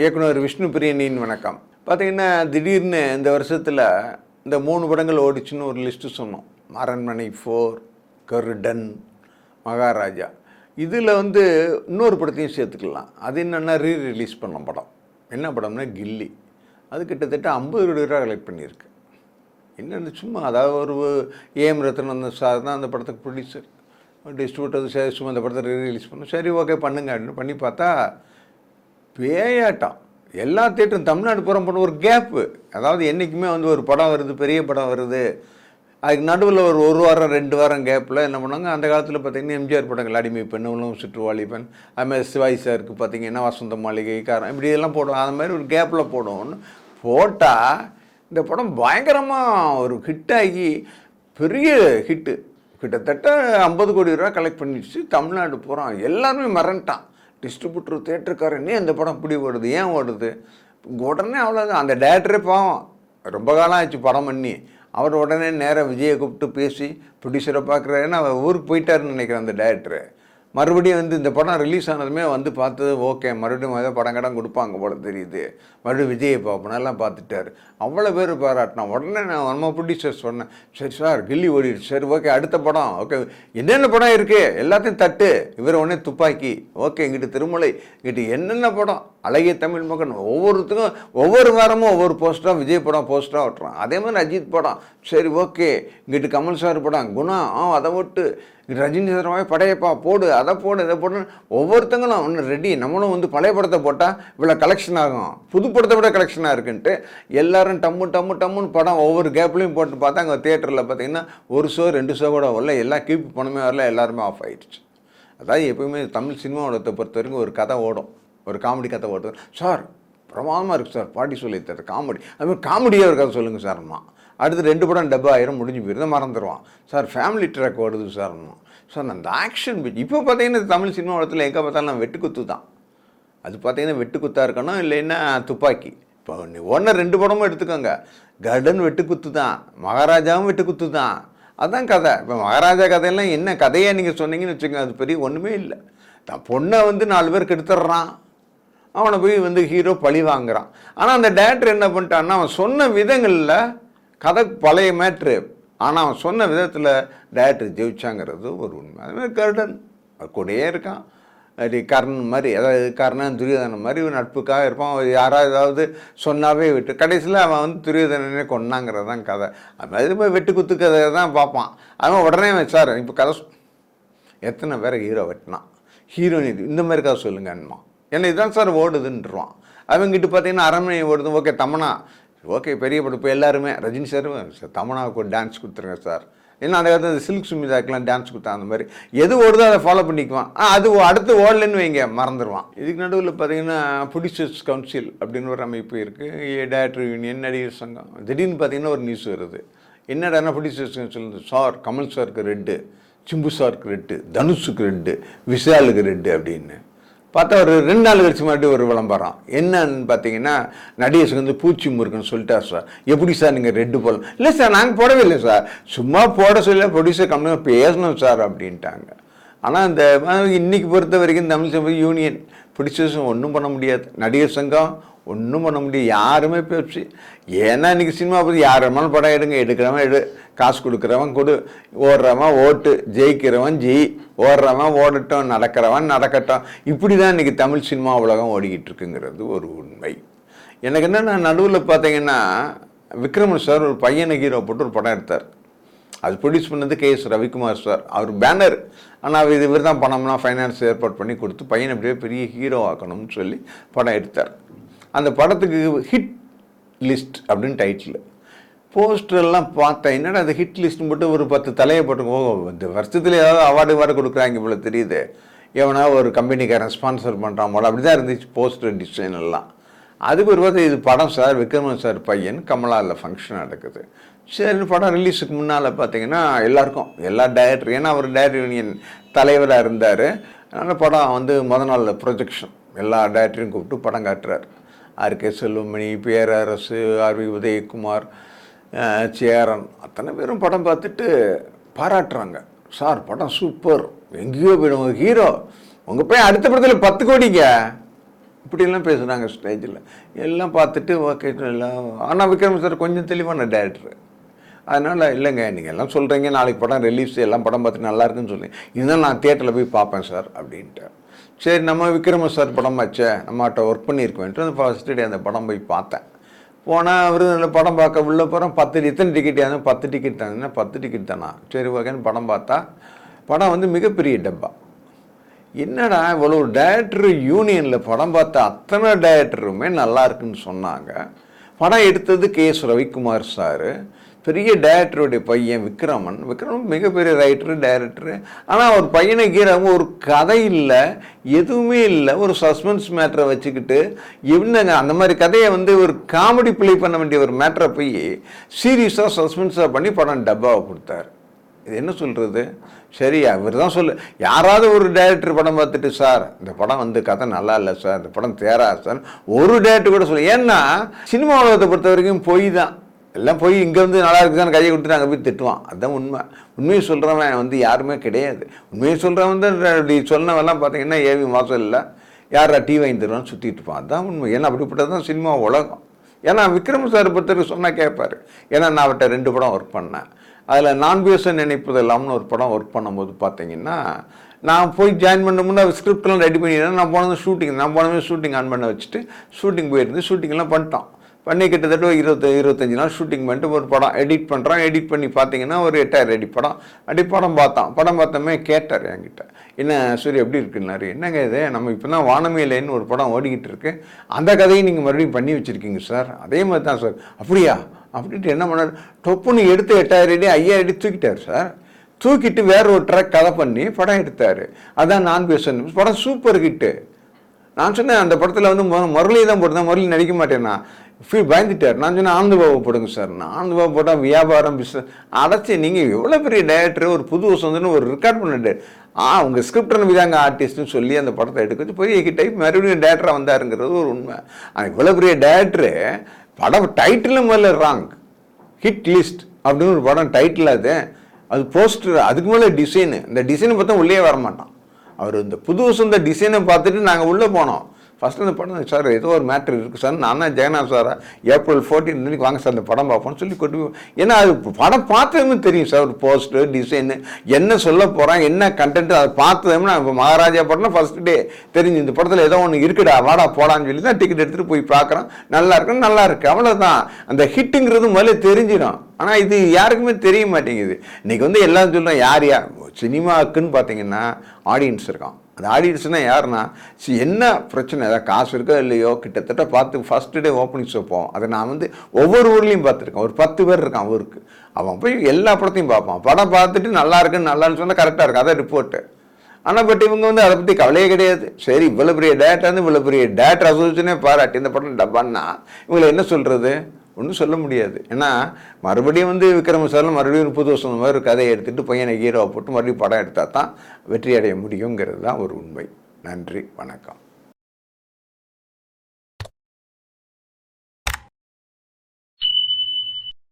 இயக்குனர் விஷ்ணு பிரியனின் வணக்கம். பார்த்தீங்கன்னா திடீர்னு இந்த வருஷத்தில் இந்த மூணு படங்கள் ஓடிச்சுன்னு ஒரு லிஸ்ட்டு சொன்னோம். அரண்மனை ஃபோர் கருடன் மகாராஜா. இதில் வந்து இன்னொரு படத்தையும் சேர்த்துக்கலாம். அது என்னென்னா ரீ ரிலீஸ் பண்ண படம். என்ன படம்னா கில்லி. அது கிட்டத்தட்ட ஐம்பது கோடி ரூபா கலெக்ட் பண்ணியிருக்கு. என்னென்னு சும்மா அதாவது ஒரு ஏஎம் ரத்னந்த சார் தான் அந்த படத்துக்கு ப்ரொடியூசர் டிஸ்ட்ரிபியூட்டர் சரி சும்மா அந்த படத்தை ரீ ரிலீஸ் பண்ணும். சரி ஓகே பண்ணுங்க. அப்படின்னு பண்ணி பார்த்தா பேயாட்டம். எல்லா தேட்டரும் தமிழ்நாடு புறம் போன ஒரு கேப்பு அதாவது என்றைக்குமே வந்து ஒரு படம் வருது பெரிய படம் வருது. அதுக்கு நடுவில் ஒரு ஒரு வாரம் ரெண்டு வாரம் கேப்பில் என்ன பண்ணாங்க அந்த காலத்தில் பார்த்தீங்கன்னா எம்ஜிஆர் படங்கள் அடிமை பெண் உணவு சுற்றுவாளி பெண் அதுமாதிரி சிவாய் சாருக்கு பார்த்தீங்கன்னா வசந்த மாளிகை காரம் இப்படி இதெல்லாம் போடுவோம் அந்த மாதிரி ஒரு கேப்பில் போடுவோம்னு போட்டால் இந்த படம் பயங்கரமாக ஒரு ஹிட்டாகி பெரிய ஹிட்டு கிட்டத்தட்ட ஐம்பது கோடி ரூபா கலெக்ட் பண்ணிடுச்சு. தமிழ்நாடு போகிறான் எல்லாருமே மறந்துட்டான் டிஸ்ட்ரிபியூட்டர் தேட்டருக்காரனே இந்த படம் இப்படி ஓடுது ஏன் ஓடுது? உடனே அவ்வளோதான் அந்த டேரக்டரே பாவம். ரொம்ப காலம் ஆச்சு படம் பண்ணி. அவர் உடனே நேராக விஜயை கூப்பிட்டு பேசி ப்ரொடியூசரை பார்க்குறாருன்னு அவர் ஊருக்கு போயிட்டாருன்னு நினைக்கிறேன் அந்த டேரக்டரை மறுபடியும் வந்து இந்த படம் ரிலீஸ் ஆனதுமே வந்து பார்த்தது ஓகே மறுபடியும் ஏதோ படம் கடம் கொடுப்பாங்க போல தெரியுது. மறுபடியும் விஜயை பாப்பனெல்லாம் பார்த்துட்டார் பார்த்துட்டாரு. அவ்வளோ பேர் பாராட்டினா உடனே நான் நம்ம ப்ரொடியூசர் சொன்னேன் சரி சார் கில்லி ஓடிடுச்சு. சரி ஓகே அடுத்த படம். ஓகே என்னென்ன படம் இருக்குது எல்லாத்தையும் தட்டு. இவர் உடனே துப்பாக்கி. ஓகே இங்கிட்டு திருமலை. இங்கிட்டு என்னென்ன படம்? அழகிய தமிழ் மகன். ஒவ்வொருத்துக்கும் ஒவ்வொரு வாரமும் ஒவ்வொரு போஸ்ட்டாக விஜய் படம் போஸ்டராக ஓட்டுறான் அதே மாதிரி அஜித் படம். சரி ஓகே இங்கிட்டு கமல் சார் படம். குணா ஆ அதை விட்டு ரஜினி சார் படையப்பா போடு அதை போடு இதை போடு ஒவ்வொருத்தங்களும் ஒன்று ரெடி நம்மளும் வந்து பழைய படத்தை போட்டால் இவ்வளோ கலெக்ஷன் ஆகும். புது படத்தை விட கலெக்ஷனாக இருக்குன்ட்டு எல்லாரும் டம்மு டம்மு டம்முன்னு படம் ஒவ்வொரு கேப்லையும் போட்டு பார்த்தா அங்கே தேட்டரில் பார்த்தீங்கன்னா ஒரு ஷோ ரெண்டு ஷோ கூட வரல. எல்லாம் கீப் பணமே வரல. எல்லாருமே ஆஃப் ஆயிடுச்சு. அதாவது எப்பயுமே தமிழ் சினிமாவோடத்தை பொறுத்த வரைக்கும் ஒரு கதை ஓடும். ஒரு காமெடி கதை ஓடுது. சார் பிரமாதமாக இருக்குது சார். பாட்டி சொல்லி தர காமெடி அதுமாதிரி காமெடியாக ஒரு கதை சொல்லுங்கள் சார்மா அடுத்து ரெண்டு படம் டெబ్బா ஆயிரம் முடிஞ்சு போயிருந்தா மறந்துடுவான். சார் ஃபேமிலி ட்ராக் ஓடுது சார்மா சார் அந்த ஆக்ஷன் இப்போ பார்த்தீங்கன்னா தமிழ் சினிமா உலகத்தில் எங்கே பார்த்தாலும் வெட்டுக்குத்து தான். அது பார்த்தீங்கன்னா வெட்டுக்குத்தாக இருக்கணும் இல்லைன்னா துப்பாக்கி. இப்போ நீ ஒன்று ரெண்டு படமும் எடுத்துக்கோங்க. கர்டன் வெட்டுக்குத்து தான் மகாராஜாவும் வெட்டுக்குத்து தான். அதுதான் கதை. இப்போ மகாராஜா கதையெல்லாம் என்ன கதையாக நீங்கள் சொன்னீங்கன்னு வச்சுக்கோங்க அது பெரிய ஒன்றுமே இல்லை. தான் பொண்ணை வந்து நாலு பேருக்கு எடுத்துடுறான் அவனை போய் வந்து ஹீரோ பழி வாங்குறான். ஆனால் அந்த டேரக்டர் என்ன பண்ணிட்டான்னா அவன் சொன்ன விதங்களில் கதை பழைய மேட்ரு. ஆனால் அவன் சொன்ன விதத்தில் டேரக்டர் ஜெயிச்சாங்கிறது ஒரு உண்மை. அதுமாதிரி கருடன். கூடயே இருக்கான். அது கர்ணன் மாதிரி அதாவது கர்ணன் துரியோதனன் மாதிரி ஒரு நட்புக்காக இருப்பான். யாராவது ஏதாவது சொன்னாவே விட்டு கடைசியில் அவன் வந்து துரியோதனனே கொன்னாங்கிறது தான் கதை. அது மாதிரி போய் வெட்டு குத்து கதை தான் பார்ப்பான். அவன் உடனே வச்சார் சார் இப்போ கதை எத்தனை பேரை ஹீரோ வெட்டினான் ஹீரோயின் இந்த மாதிரி கதை சொல்லுங்கன்மா ஏன்னா இதுதான் சார் ஓடுதுன்றான் அவங்ககிட்ட பார்த்தீங்கன்னா அரண்மனை ஓடுது ஓகே தமனா ஓகே பெரிய படம். எல்லாருமே ரஜினி சார் சார் தமனாவுக்கு ஒரு டான்ஸ் கொடுத்துருங்க சார். ஏன்னா அந்த காலத்தில் சில்க் சுமிதாக்கெலாம் டான்ஸ் கொடுத்தா அந்த மாதிரி. எது ஓடுதோ அதை ஃபாலோ பண்ணிக்குவான். அது அடுத்து ஓடலன்னு வைங்க மறந்துடுவான் இதுக்கு நடுவில் பார்த்தீங்கன்னா ப்ரொடியூசர்ஸ் கவுன்சில் அப்படின்னு ஒரு அமைப்பு இருக்குது டேரக்டர் யூனியன் நடிகர் சங்கம். திடீர்னு பார்த்தீங்கன்னா ஒரு நியூஸ் வருது. என்னடா ப்ரொடியூசர்ஸ் கவுன்சில் சார் கமல் சாருக்கு ரெட்டு சிம்பு சாருக்கு ரெட்டு தனுஷுக்கு ரெட்டு விஷாலுக்கு ரெட்டு அப்படின்னு. பார்த்தா ஒரு ரெண்டு நாள் கழிச்சு மறுபடியும் ஒரு விளம்பரம். என்னன்னு பார்த்தீங்கன்னா நடிகர்ஸுக்கு வந்து பூச்சி முருகன் சொல்லிட்டார் சார். எப்படி சார் நீங்கள் ரெட்டு போடலாம் இல்லை சார் நாங்கள் போடவே இல்லை சார். சும்மா போட சொல்ல ப்ரொடியூசர் கம்மியாக பேசணும் சார் அப்படின்ட்டாங்க. ஆனால் இந்த இன்றைக்கி இன்னைக்கு பொறுத்த வரைக்கும் தமிழ் சமூக யூனியன் ப்ரொடியூசர்ஸும் ஒன்றும் பண்ண முடியாது. நடிகர் சங்கம் ஒன்றும் பண்ண முடியும் யாருமே பேசி ஏன்னா இன்றைக்கி சினிமா பற்றி யார் வேணாலும் படம் எடுங்க. எடுக்கிறவன் எடு. காசு கொடுக்குறவன் கொடு. ஓடுறவன் ஓட்டு. ஜெயிக்கிறவன் ஜெய். ஓடுறவன் ஓடட்டும். நடக்கிறவன் நடக்கட்டும். இப்படி தான் இன்றைக்கி தமிழ் சினிமா உலகம் ஓடிக்கிட்டு இருக்குங்கிறது ஒரு உண்மை. எனக்கு என்னென்னா நடுவில் பார்த்தீங்கன்னா விக்ரமன் சார் ஒரு பையனை ஹீரோ போட்டு ஒரு படம் எடுத்தார். அது ப்ரொடியூஸ் பண்ணது கே எஸ் ரவிக்குமார் சார் அவர் பேனர் ஆனால் இது இவர் தான் பணம்லாம் ஃபைனான்ஸ் ஏற்பாடு பண்ணி கொடுத்து பையனை அப்படியே பெரிய ஹீரோ ஆக்கணும்னு சொல்லி படம் எடுத்தார். அந்த படத்துக்கு ஹிட் லிஸ்ட் அப்படின்னு டைட்டில் போஸ்டர்லாம் பார்த்தேன். என்னடா அந்த ஹிட் லிஸ்ட் மட்டும் ஒரு பத்து தலையை போட்டுக்கோங்க ஓ இந்த வருஷத்தில் ஏதாவது அவார்டு வார்டு கொடுக்குறாங்க போல தெரியுது. எவனா ஒரு கம்பெனிக்காரன் ஸ்பான்சர் பண்ணுறான் போல. அப்படி தான் இருந்துச்சு போஸ்டர் டிசைன் எல்லாம். அதுக்கு ஒரு பார்த்து இது படம் சார் விக்ரமன் சார் பையன் கமலாவில் ஃபங்க்ஷன் நடக்குது. சரி படம் ரிலீஸுக்கு முன்னால் பார்த்தீங்கன்னா எல்லாருக்கும் எல்லா டைரக்டர் ஏன்னா அவர் டைரக்டர் யூனியன் தலைவராக இருந்தார். அதனால் படம் வந்து முத நாள் ப்ரொஜெக்ஷன் எல்லா டைரக்டரையும் கூப்பிட்டு படம் காட்டுறாரு. R K Selvamani Perarasu R V Udhayakumar Cheran அத்தனை பேரும் படம் பார்த்துட்டு பாராட்டுறாங்க. சார் படம் சூப்பர். எங்கேயோ போயிடும் உங்கள் ஹீரோ. உங்கள் பையன் அடுத்த படத்தில் பத்து கோடிங்க இப்படிலாம் பேசுகிறாங்க ஸ்டேஜில். எல்லாம் பார்த்துட்டு ஓகே எல்லாம். ஆனால் விக்ரம் சார் கொஞ்சம் தெளிவான டேரக்டர். அதனால் இல்லைங்க நீங்கள் எல்லாம் சொல்கிறீங்க நாளைக்கு படம் ரிலீஸ் எல்லாம் படம் பார்த்துட்டு நல்லா இருக்குன்னு சொல்லி. இதுதான் நான் தேட்டரில் போய் பார்ப்பேன் சார் அப்படின்ட்டு. சரி நம்ம விக்ரம சார் படம் வச்சே நம்மகிட்ட ஒர்க் பண்ணியிருக்கோன்ட்டு அந்த ஃபர்ஸ்ட் டே அந்த படம் போய் பார்த்தேன். போனால் அவர் அந்த படம் பார்க்க உள்ள போகிறோம் பத்து எத்தனை டிக்கெட் ஆகும் பத்து டிக்கெட் தானே. பத்து டிக்கெட் தானா? சரி ஓகேன்னு படம் பார்த்தா படம் வந்து மிகப்பெரிய டப்பா. என்னடா இவ்வளோ டேரக்டர் யூனியனில் படம் பார்த்த அத்தனை டேரக்டருமே நல்லா இருக்குன்னு சொன்னாங்க. படம் எடுத்தது கே எஸ் ரவிக்குமார் சார். பெரிய டேரக்டருடைய பையன் விக்ரமன். விக்ரமன் மிகப்பெரிய ரைட்டரு டைரக்டரு ஆனால் அவர் பையனை கீழாம ஒரு கதை இல்லை எதுவுமே இல்லை. ஒரு சஸ்பென்ஸ் மேட்டரை வச்சுக்கிட்டு என்னங்க அந்த மாதிரி கதையை வந்து ஒரு காமெடி ப்ளே பண்ண வேண்டிய ஒரு மேட்டரை போய் சீரியஸாக சஸ்பென்ஸாக பண்ணி படம் டப்பாவை கொடுத்தாரு. இது என்ன சொல்கிறது சரி அவர் தான் சொல்லு யாராவது ஒரு டேரக்டர் படம் பார்த்துட்டு சார் இந்த படம் வந்து கதை நல்லா இல்லை சார். இந்த படம் தேரா சார். ஒரு டேரக்டர் கூட சொல்லு. ஏன்னா சினிமா உலகத்தை பொறுத்த வரைக்கும் பொய் தான். எல்லாம் போய் இங்கே வந்து நல்லா இருக்குதான்னு கையை கொடுத்துட்டு அங்கே போய் திட்டுவான். அதுதான் உண்மை. உண்மையை சொல்கிறவன் வந்து யாருமே கிடையாது. உண்மையை சொல்கிறவன் தான் இப்படி சொன்னவெல்லாம் பார்த்தீங்கன்னா ஏவி மாதம் இல்லை. யாரா டீ வாங்கி தருவான்னு சுற்றிட்டு இருப்பான். அதுதான் உண்மை. ஏன்னா அப்படிப்பட்டது தான் சினிமா உலகம். ஏன்னா விக்ரம் சார் பொறுத்தவரைக்கும் சொன்னால் கேட்பாரு ஏன்னா நான் அவர்கிட்ட ரெண்டு படம் ஒர்க் பண்ணேன். அதில் நான் பேச நினைப்பது இல்லாமல் ஒரு படம் ஒர்க் பண்ணும்போது பார்த்தீங்கன்னா நான் போய் ஜாயின் பண்ண முன்னே ஸ்கிரிப்ட்லாம் ரெடி பண்ணிடுறேன் நான் போனது ஷூட்டிங் நான் போனது ஷூட்டிங் ஆன் பண்ண வச்சுட்டு ஷூட்டிங் போயிருந்து ஷூட்டிங்லாம் பண்ணிட்டோம் பண்ணி கிட்டத்தட்ட இருபத்தி இருபத்தஞ்சி நாள் ஷூட்டிங் பண்ணிட்டு ஒரு படம் எடிட் பண்ணுறோம் எடிட் பண்ணி பார்த்தீங்கன்னா ஒரு எட்டாயிரம் அடி படம். அப்படி படம் பார்த்தான். படம் பார்த்தோமே கேட்டார் என்கிட்ட. என்ன சூரிய எப்படி இருக்குன்னாரு என்னங்க இது? நம்ம இப்போ தான் வானமையிலேன்னு ஒரு படம் ஓடிக்கிட்டு இருக்கு. அந்த கதையை நீங்கள் மறுபடியும் பண்ணி வச்சுருக்கீங்க சார். அதே மாதிரி தான் சார். அப்படியா? அப்படின்ட்டு என்ன பண்ணார்? டொப்புன்னு எடுத்து எட்டாயிரம் அடி ஐயாயிரம் அடி தூக்கிட்டார் சார். தூக்கிட்டு வேற ஒரு ட்ரக் கதை பண்ணி படம் எடுத்தார். அதான் நான் பேசணும் படம் சூப்பர் ஹிட்டு நான் சொன்னேன் அந்த படத்தில் வந்து மு- முரளி தான் போட்டுதான் முரளி நடிக்க மாட்டேன்னா. ஃபீல் பயந்துட்டார். நான் சொன்னேன் ஆனந்த பாபு போடுங்க சார். நான் ஆனந்த பாபு போட்டால் வியாபாரம் பிஸ்னஸ் அடைச்சி நீங்கள் எவ்வளோ பெரிய டைரக்டர் ஒரு புது வசந்தன்னு ஒரு ரெக்கார்ட் பண்ணிட்டு ஆ உங்கள் ஸ்கிரிப்ட் நம்பிதாங்க ஆர்டிஸ்ட்னு சொல்லி அந்த படத்தை எடுக்க வச்சு பெரிய டைப் மறுபடியும் டேரக்டராக வந்தாருங்கிறது ஒரு உண்மை. ஆனால் இவ்வளோ பெரிய டேரக்டரு படம் டைட்டிலும் முதல்ல ராங் ஹிட் லிஸ்ட் அப்படின்னு ஒரு படம் டைட்டில் அது. அது போஸ்டர் அதுக்கு மேலே டிசைனு இந்த டிசைனை பார்த்தா உள்ளே வர மாட்டான். அவர் இந்த புது வசந்த டிசைனை பார்த்துட்டு நாங்கள் உள்ளே போனோம். ஃபஸ்ட்டு அந்த படம் சார் ஏதோ ஒரு மேட்ரு இருக்குது சார். நான் தான் ஜெகநாத் சாரா ஏப்ரல் ஃபோர்டீன் இன்னைக்கு வாங்க சார் அந்த படம் பார்ப்போம்னு சொல்லி கொண்டு ஏன்னா அது படம் பார்த்ததுமே தெரியும் சார். ஒரு போஸ்டர் டிசைனு என்ன சொல்ல போகிறான் என்ன கண்டென்ட் அதை பார்த்ததுமே நான் இப்போ மகாராஜா படம்னா ஃபர்ஸ்ட் டே தெரிஞ்சு இந்த படத்தில் ஏதோ ஒன்று இருக்குடா வாடா போடான்னு சொல்லி தான் டிக்கெட் எடுத்துகிட்டு போய் பார்க்குறோம் நல்லா இருக்குன்னு நல்லா இருக்கு. அவ்வளோதான் அந்த ஹிட்டுங்கிறது முதல்ல தெரிஞ்சிடும். ஆனால் இது யாருக்குமே தெரிய மாட்டேங்குது. இன்றைக்கி வந்து எல்லாம் சொல்கிறோம் யார் யார்? சினிமாக்குன்னு பார்த்தீங்கன்னா ஆடியன்ஸ் இருக்கான். அந்த ஆடியன்ஸ்னால் யாருன்னா சரி என்ன பிரச்சனை? ஏதாவது காசு இருக்கோ இல்லையோ கிட்டத்தட்ட பார்த்து ஃபர்ஸ்ட் டே ஓப்பனிங் வைப்போம் அதை நான் வந்து ஒவ்வொரு ஊர்லேயும் பார்த்துருக்கேன். ஒரு பத்து பேர் இருக்கான் ஊருக்கு. அவன் போய் எல்லா படத்தையும் பார்ப்பான். படம் பார்த்துட்டு நல்லா இருக்குன்னு நல்லான்னு சொன்னால் கரெக்டாக இருக்கும். அதான் ரிப்போர்ட்டு ஆனால் பட் இவங்க வந்து அதை பற்றி கவலையே கிடையாது. சரி இவ்வளோ பெரிய டேட்டா வந்து இவ்வளோ பெரிய டேட்டர் அசோசியேஷனே பாராட்டி இந்த படம் டப்பான்னா இவங்களை என்ன சொல்கிறது ஒன்றும் சொல்ல முடியாது. ஏன்னா மறுபடியும் வந்து விக்ரம சாரில் மறுபடியும் ஒரு புது வருஷம் மாதிரி ஒரு கதையை எடுத்துகிட்டு பையனை ஹீரோவை போட்டு மறுபடியும் படம் எடுத்தால் தான் வெற்றி அடைய முடியுங்கிறது தான் ஒரு உண்மை. நன்றி வணக்கம்.